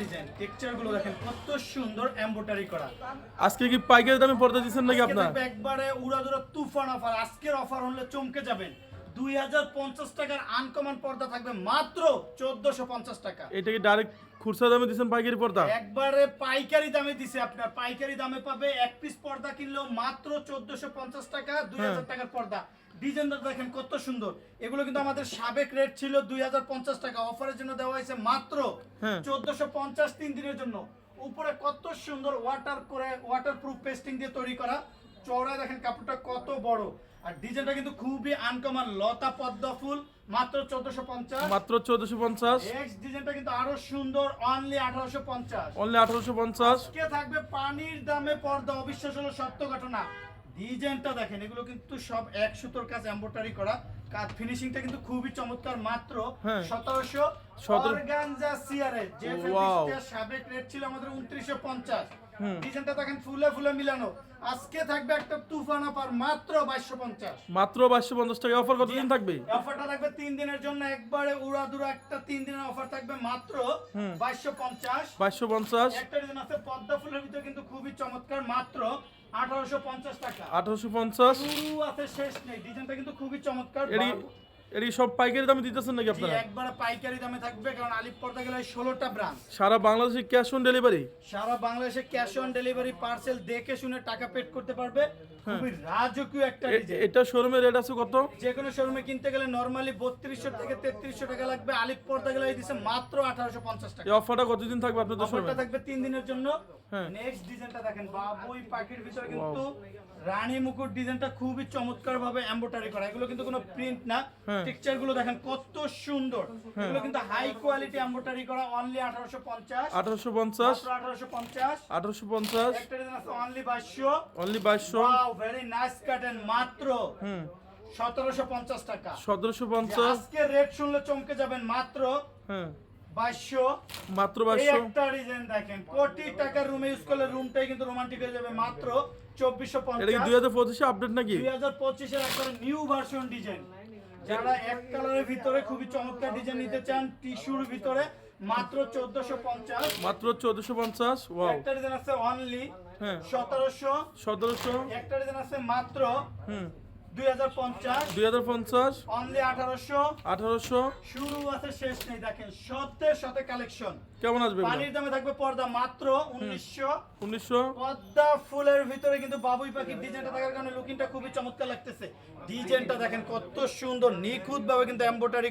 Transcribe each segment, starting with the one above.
Design দেখেন কত সুন্দর এমব্রয়ডারি করা। আজকে কি পাইকারি দামে পর্দা দিচ্ছেন নাকি আপনার? একবারে একবারে উড়াদুরা তুফান অফার আজকের অফার হলে চমকে যাবেন। দুই হাজার পঞ্চাশ টাকার আনকমন পর্দা থাকবে মাত্র চোদ্দশো পঞ্চাশ টাকা। এটা কি ডাইরেক্ট খুচরা দামে দিচ্ছেন পাইকারি পর্দা? একবারে পাইকারি দামে দিছে আপনার। পাইকারি দামে পাবে এক পিস পর্দা কিনলেও মাত্র চোদ্দশো পঞ্চাশ টাকা দুই হাজার হ্যাঁ। টাকার পর্দা। ডিজাইনটা দেখেন কত সুন্দর। এগুলো কিন্তু আমাদের সাবেক রেট ছিল দুই হাজার পঞ্চাশ টাকা। অফারের জন্য দেওয়া হয়েছে মাত্র হ্যাঁ। চোদ্দশো পঞ্চাশ তিন দিনের জন্য। উপরে কত সুন্দর ওয়াটার করে ওয়াটার প্রুফ পেস্টিং দিয়ে তৈরি করা। চওড়ায় দেখেন কাপড়টা কত বড়। আর ডিজাইনটা কিন্তু খুবই আনকমন লতা পদ্মা ফুল মাত্র চোদ্দশো পঞ্চাশ। মাত্র চোদ্দশো পঞ্চাশ। নেক্সট ডিজাইনটা কিন্তু আরও সুন্দর অনলি আঠারোশো পঞ্চাশ। অনলি আঠারোশো পঞ্চাশ। আজকে থাকবে পানির দামে পর্দা অবিশ্বাস হলো সত্য ঘটনা। ডিজাইনটা দেখেন এগুলো কিন্তু সব এক সুতোর কাজ এমব্রয়ডারি করা কাজ ফিনিশিংটা কিন্তু খুবই চমৎকার মাত্র হ্যাঁ। সতেরোশো সতেরো- অর্গানজা সিআরএ যে Wow. ফেব্রিক্সটা সাবেক রেট ছিল আমাদের উনত্রিশশো পঞ্চাশ হুম। ডিজাইনটা দেখেন ফুলে ফুলে মিলানো আজকে থাকবে একটা তুফান অফার মাত্র বাইশশো পঞ্চাশ মাত্র বাইশশো পঞ্চাশ টাকা অফার কতদিন থাকবে অফারটা থাকবে তিন দিনের জন্য একবারে উড়াদুরা একটা তিন দিনের অফার থাকবে মাত্র হুম। বাইশশো পঞ্চাশ বাইশশো পঞ্চাশ একটা ডিজাইন আছে পদ্মা ফুলের ভিতরে কিন্তু খুবই চমৎকার মাত্র টাকা। শুরু আছে শেষ নেই। ডিজাইনটা কিন্তু খুবই চমৎকার। এটি সব পাইকারি দামে দিতেছেন নাকি আপনারা? একবারে পাইকারি দামে থাকবে কারণ আলিপ পর্দা গেলে ষোলোটা ব্রাঞ্চ সারা বাংলাদেশে ক্যাশ অন ডেলিভারি সারা বাংলাদেশে ক্যাশ অন ডেলিভারি পার্সেল দেখে শুনে টাকা পেড করতে পারবে। খুবই রাজকীয় একটা ডিজাইন এটা রেট আছে কত? যে কোনো শোরুমে কিনতে গেলে নরমালি বত্রিশশো থেকে তেত্রিশশো টাকা লাগবে। আলিপ পর্দা গেলে দিছে মাত্র আঠারোশো পঞ্চাশ টাকা। এই অফারটা কতদিন থাকবে আপনাদের শোরুমে অফারটা থাকবে তিন দিনের জন্য। হ্যাঁ। নেক্সট ডিজাইনটা দেখেন বাবুই পাখির ভিতরে কিন্তু রানী মুকুট ডিজাইনটা খুবই চমৎকার ভাবে এমব্রয়ডারি করা। এগুলো কিন্তু কোনো প্রিন্ট না। হ্যাঁ। টেক্সচারগুলো দেখেন কত সুন্দর। এগুলো কিন্তু হাই কোয়ালিটি এমব্রয়ডারি করা অনলি আঠারোশো পঞ্চাশ। আঠারোশো পঞ্চাশ? আঠারোশো পঞ্চাশ। আঠারোশো পঞ্চাশ? একটা ডিজাইন আছে অনলি বাইশশো। অনলি বাইশশো? ওয়াও ভেরি নাইস কাটেন মাত্র সতেরোশো পঞ্চাশ টাকা। সতেরোশো পঞ্চাশ। আজকে রেট শুনলে চমকে যাবেন মাত্র হ্যাঁ বাইশশো। মাত্র বাইশশো। একটা ডিজাইন দেখেন কোটি টাকার রুমে ইউজ করলে রুমটাই কিন্তু রোমান্টিক হয়ে যাবে মাত্র চব্বিশশো পঞ্চাশ। দুই হাজার পঁচিশে আপডেট নাকি? দুই হাজার পঁচিশের একটা নিউ ভার্সন ডিজাইন যারা এক কালারের ভিতরে খুবই চমৎকার ডিজাইন নিতে চান টিস্যুর ভিতরে মাত্র চোদ্দশো পঞ্চাশ। মাত্র চোদ্দশো পঞ্চাশ ওয়াও একটা ডিজাইন আছে অনলি হ্যাঁ। সতেরোশো। সতেরোশো। একটা ডিজাইন আছে মাত্র হুম। দুই হাজার পঞ্চাশ দুই হাজার পঞ্চাশ অনলি আঠারোশো। আঠারোশো। শুরু আছে শেষ নেই দেখেন সত্যের সাথে কালেকশন কেমন আসবে পানির দামে থাকবে পর্দা মাত্র উনিশশো। উনিশশো। পদ্মা ফুলের ভিতরে কিন্তু বাবুই পাখির ডিজাইনটা থাকার কারণে লুকিংটা খুবই চমৎকার লাগতেছে। ডিজাইনটা দেখেন কত সুন্দর নিখুঁত ভাবে কিন্তু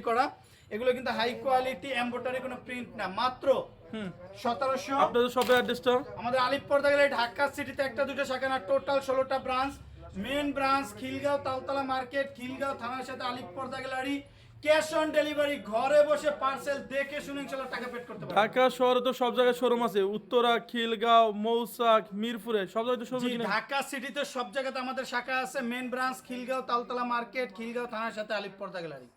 করা। এগুলো কিন্তু হাই কোয়ালিটি এমব্রয়ডারি কোনো প্রিন্ট না মাত্র হুম। সতেরোশো। আপনাদের শপের অ্যাড্রেসটা আমাদের আলিপ পর্দা গেলে ঢাকা সিটিতে একটা দুটো শাখা না টোটাল ষোলোটা branch main branch Khilgaon Taltala market Khilgaon থানার সাথে আলিপ পর্দা গ্যালারি। ক্যাশ অন ডেলিভারি ঘরে বসে পার্সেল দেখে শুনে ইনশাল্লাহ টাকা পেড করতে পারবেন ঢাকা শহরে তো সব জায়গায় শোরুম আছে। উত্তরা খিলগাঁও মৌসাক মিরপুরে সব জায়গায় তো শোরুম কিনা ঢাকা সিটিতে সব জায়গাতে আমাদের শাখা আছে। Main branch Khilgaon Taltala market Khilgaon থানার সাথে আলিপুর গ্যালারি।